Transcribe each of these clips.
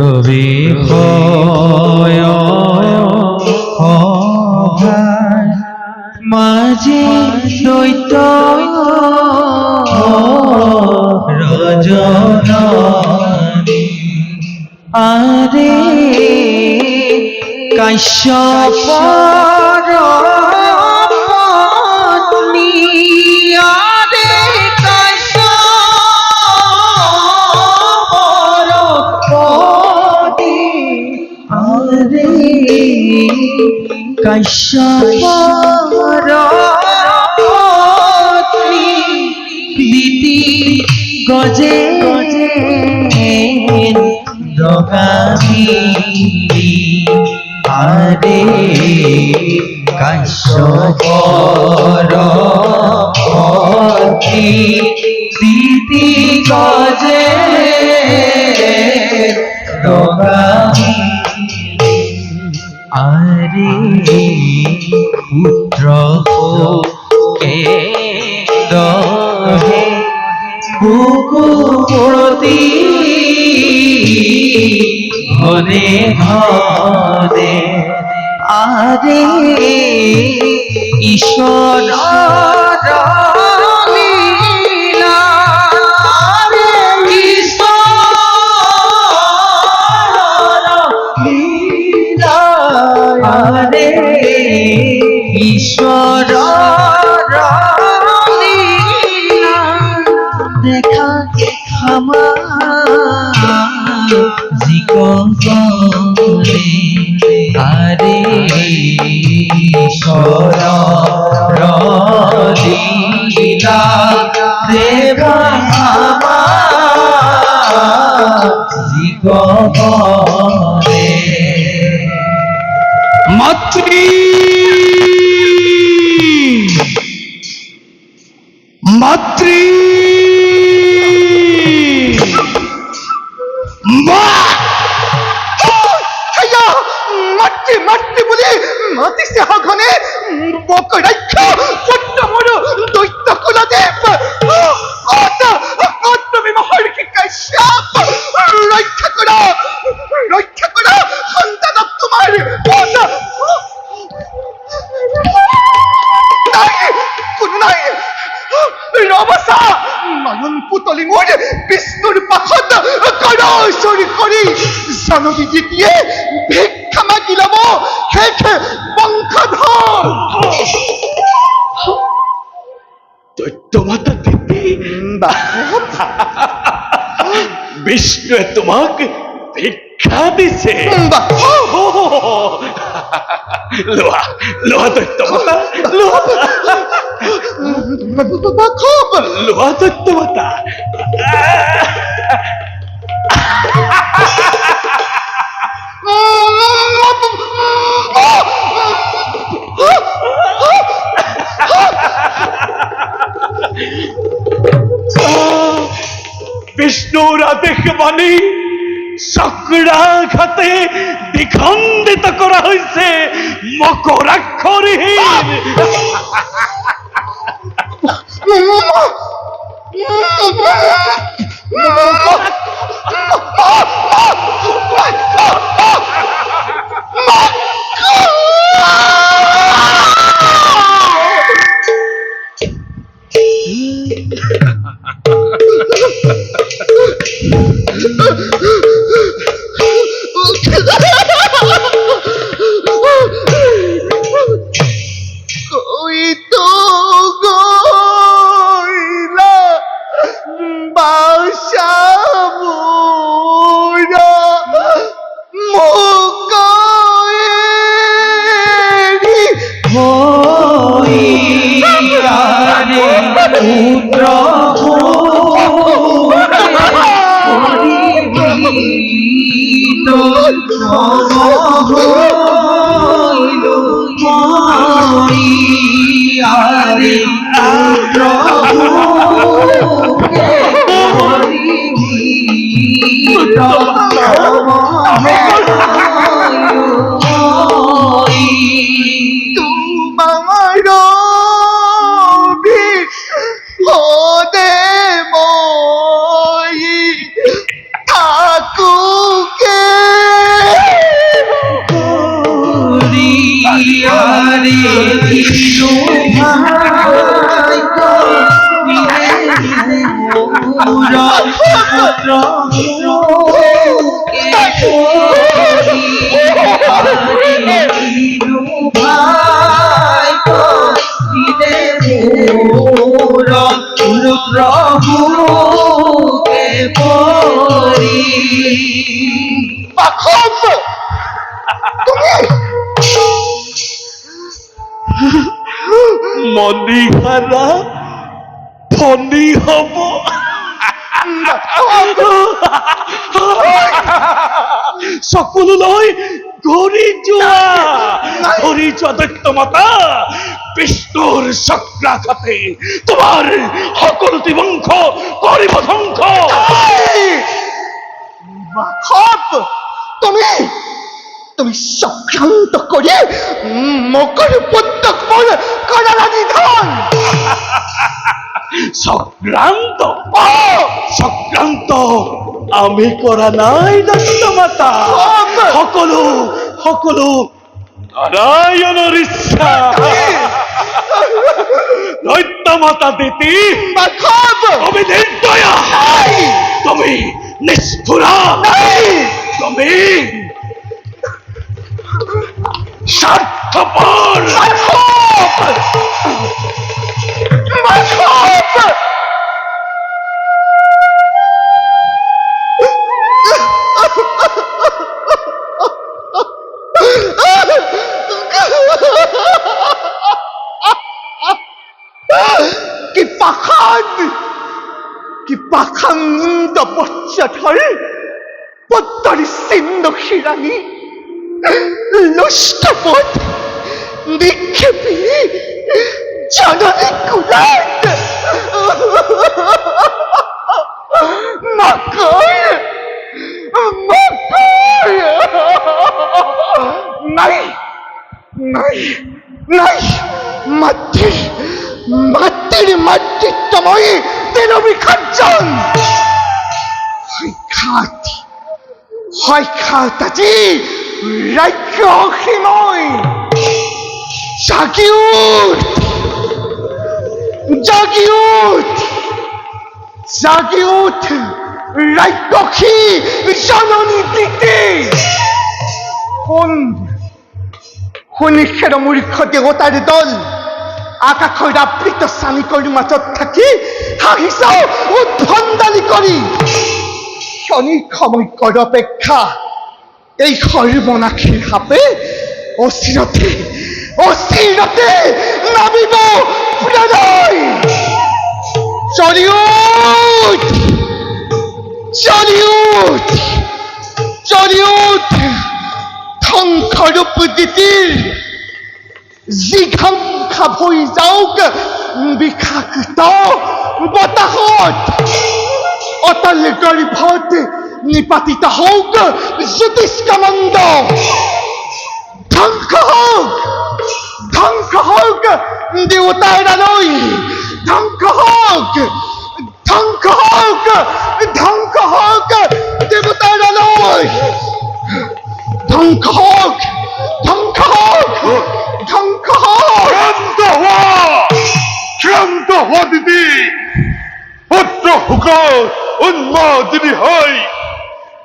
আরে প্রবেশয় মাঝে দৈত ৰজনী আৰে কাশ্যপৰ কাশ্যপৰ পত্নী দিতি গজে রগামী আরে কাশ্যপর দিতি গজে রগামী আরে পুত্র কে দহে বুকুমতি ঘনে ঘনে আরে ঈশ্বর ঈশ্বর দেখা জীবনে আরে ঈশ্বর লীলা দেবা আমার মাতৃ মাতৃ। মাতৃ মারতে বলে মাতৃ সে বক রাখা রবসা নয়ন পুতলি মোর বিষ্ণুর পাখত করসরি করি। সনদি জিতিয়ে ভিক্ষা মাগিলাম খে বংশধর। দৈত্যমাতা দেবী বিষ্ণু তোমাকে ভিক্ষা দিছে। लोहा लोहा तो, तो तमता लोहा खबर लोहा तो तमता विष्णु राधे कमानी চক্রাঘাতে দ্বিখণ্ডিত করা হয়েছে মকরাক্ষরহীন ওই পুত্র কে করি পাখম মনিহারা ধনী হব। সকলোলৈ ঘূৰি যোৱা ঘূৰি যোৱা দৈত্যমাতা বিষ্ণুৰ চক্ৰাঘাতে তোমাৰ সকলো ত্ৰিবংশ কৰিব ধ্বংস তুমি তুমি চক্রান্ত করে মকর মোর করার নিধন চক্ৰান্ত চক্ৰান্ত আমি কৰা নাই দত্তমাতা সকলো সকলো নাৰায়ণৰ ইচ্ছা। দৈত্যমাতা দিতি। তুমি নিৰ্দয়া তুমি নিষ্ঠুৰা তুমি স্বাৰ্থপৰ কি কি পাখান বচ্চাঠার পদ্মারি সিন্ধ খিরানি লষ্টপথ নিক্ষেপী জননী কুলাত মাকড় মাকড় নাই নাই নাই। মাতৃ, মাতৃর মাতৃত্বময়ী তেন বিখর্জন হয় খাত হয় খাত আজি রাজ্য অসীময় জাগি উঠ জাগি রাজ্যসী জননী দিতে। কোন মূৰ্খ দেৱতাৰ দল? আকাশৰ আবৃত চানিকৰ মাজত থাকি হাঁহিছ উদ্ভণ্ডালি কৰি শনি সময় অপেক্ষা। এই সৰ্বনাশীৰ সাপে অচিৰতে অচিৰতে নামিব প্ৰণয় চলি চলি চলি ধ্বংসৰূপ দিতিৰ জিঘাংসা হৈ যাওক বিষাক্ত বতাহত অতল গৰ্ভত নিপাতিত হওক জ্যোতিষ্কামণ্ড ধ্বংস হওক ধ্বংস হওক দেৱতাৰ আলয় ধ্বংস হওক ধ্বংস হওক ধ্বংস হওক দেৱতাৰ আলয় ধ্বংস হোক ধ্বংস হোক ধ্বংস হোক শান্ত হোৱা শান্ত হোৱা দিদি পুত্ৰ শোকৰ উন্মাদিনী হৈ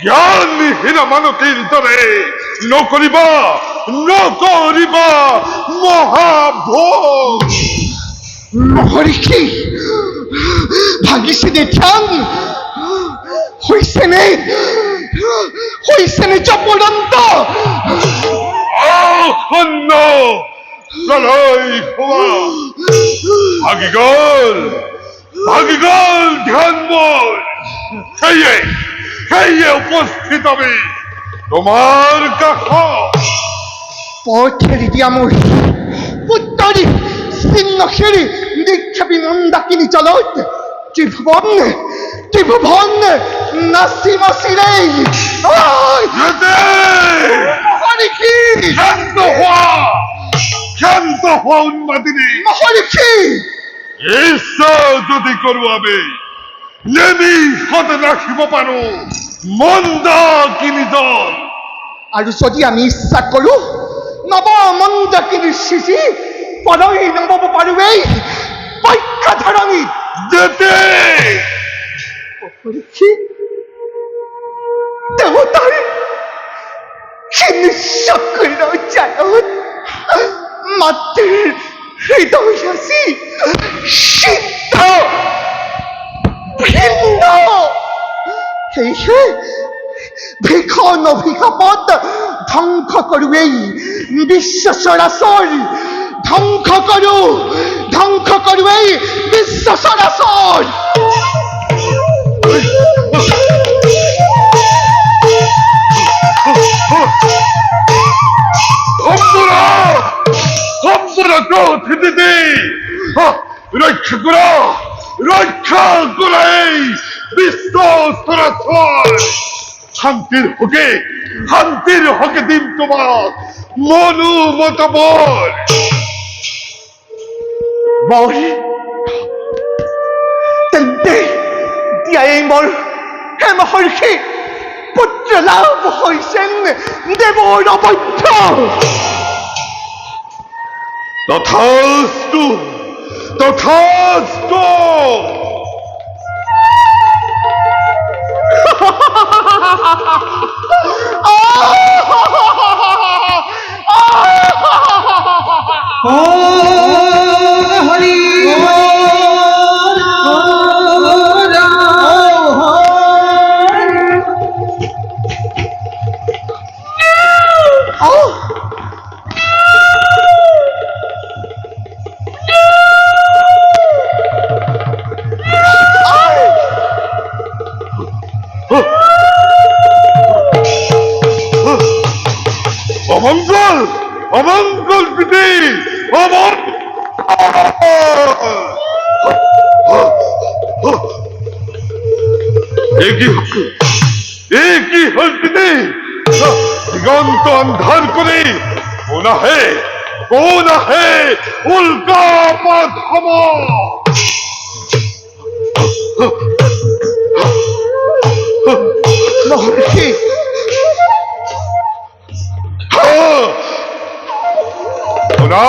জ্ঞানহীন মানসীৰ দৰে নকৰিবা নকৰিবা মহাভোগ মহৰ্ষি ভাগিছেনে ধ্যান হৈছেনে হৈছেনে জপদন্ত অন্ন প্ৰলয় হোৱা ভাগি গল ভাগি গল ধ্যান মোৰ সেয়ে সেয়ে উপস্থিত আমি তোমাৰ কাষত পথেৰি দিয়া মোৰ পুত্ৰী চিহ্ন খেৰি নিক্ষেপী মন্দাকিনী জলত ত্ৰিভুৱন ত্ৰিভুৱন শান্ত শান্ত উন্মাদিনী। ঈশ্বৰ যদি আমি নিমিষতে ৰাখিব পাৰো মন্দাকিনী দল। আৰু যদি আমি ইচ্ছা কৰো নৱ পৈক্ষা ধরণী। যেতে। পরীক্ষি দেবতার কি নিঃসক্রিয় জায়ন মাতৃ হৃদয় হাসি সিদ্ধ। ভিন্ন। সেই সে ভিখন ভিখাপদ ধ্বংস করুই বিশ্ব সরাসর ধ্বংস করু ধ্বংস করুই বিশ্ব সরাসর শান্তির হকে শান্তির হকে দিন তোমার মনু বল তেন্তে দিয়াই মোৰ লাভ হৈছেন দেৱৰ অবৈধ তথাস্তু তথাস্তু। হরি। দিগন্ত অন্ধার করে কোন হে কোন হে উল্কা হোনা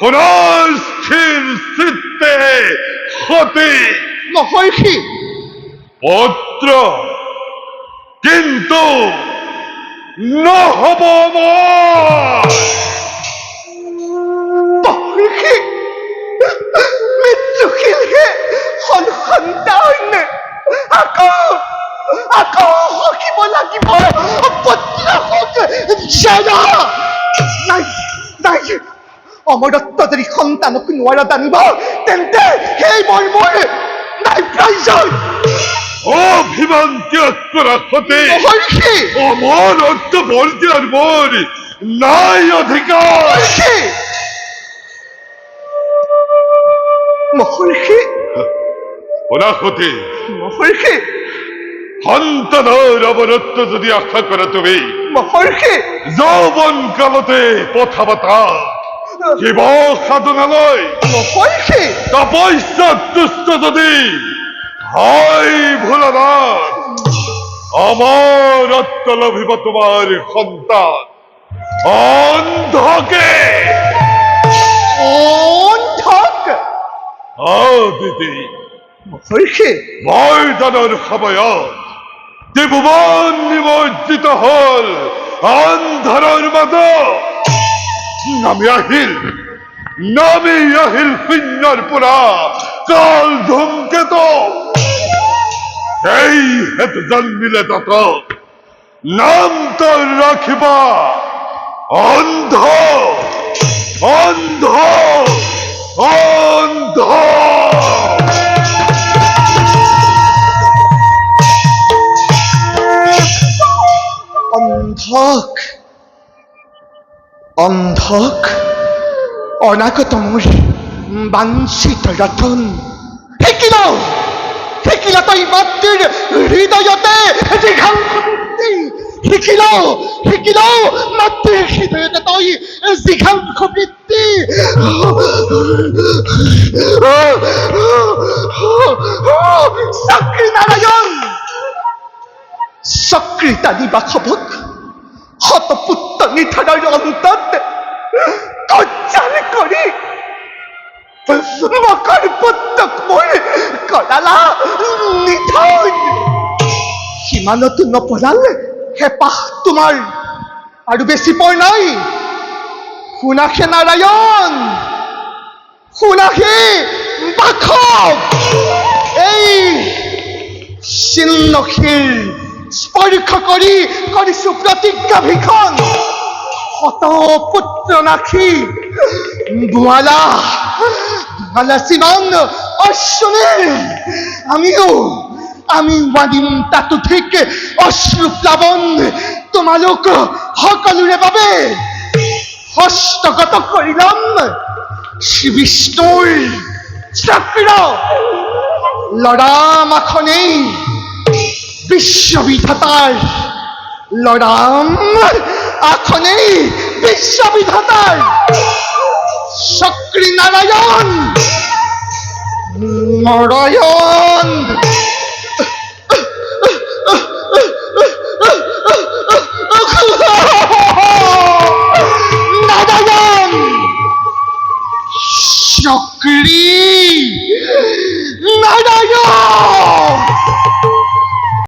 হোনা স্থির চিত্তে হতে। মহৰ্ষি পত্র কিন্তু নহব সন সন্তান আকৌ আকৌ সকিব লাগিব জনা নাই নাই অমৰত্ব যদি সন্তানক নোৱাৰা জানিব তেন্তে সেই মই মোৰ নাই প্ৰয়োজন অভিমান ত্যাগ করা হতে অমর অর্থ বর্জার মোর নাই অধিকার। মহৰ্ষি ওরা হতে মহৰ্ষি সন্তানের অবরত্ব যদি আশা করা তুমি যৌবন কালতে পথাবতা শিৱ সাধনালয় মহৰ্ষি তপস্যা তুষ্ট যদি হয় ভোলানাথ আমার আত্মলভিব তোমার সন্তান। অন্ধকে। অন্ধক? আ দিদি মহৰ্ষি ময়দানৰ সময়ত ত্ৰিভুৱন নিমজ্জিত হল আন্ধাৰৰ মাজত নামি আহিল। নামি শূন্যৰ পৰা কাল ধুমকেতু সেই হেতু জন্মিলে তাত, নাম তোৰ ৰাখিবা অন্ধ অন্ধ অন্ধ। অন্ধক অন্ধক। অনাগত মোৰ বাঞ্ছিত ৰতন শিকিল শিকিল তই মাতৃৰ হৃদয়তে শিকিল শিকিল মাতৃৰ হৃদয়তে তই জিঘাংস বৃত্তি চাকৰি নাৰায়ণ চক্ৰিতা নিবাসৱক শতপুত্ৰ নিধাৰৰ অন্তত। घडी পত্তক মনে কড়ালা নিধন আৰু বেছি পৰ নাই। নাৰায়ণ এই স্পৰ্শ কৰি কৰিছো প্ৰতিজ্ঞা ভীষণ শত পুত্ৰ নাখী গোৱালা গোৱালা চিমান অশ্বনীল আমিও, আমি মানিম তাতো ঠিক অশ্ৰু প্লাৱন তোমালোক সকলোৰে বাবে, হস্তগত কৰি ল'ম শ্ৰী বিষ্ণুৰ চক্ৰ লৰাম আসনেই বিশ্ববিধাতাৰ লৰাম আসনেই বিশ্ববিধাতাৰ সক্রী নারায়ণ! নারায়ণ! নারায়ণ! সক্রী নারায়ণ!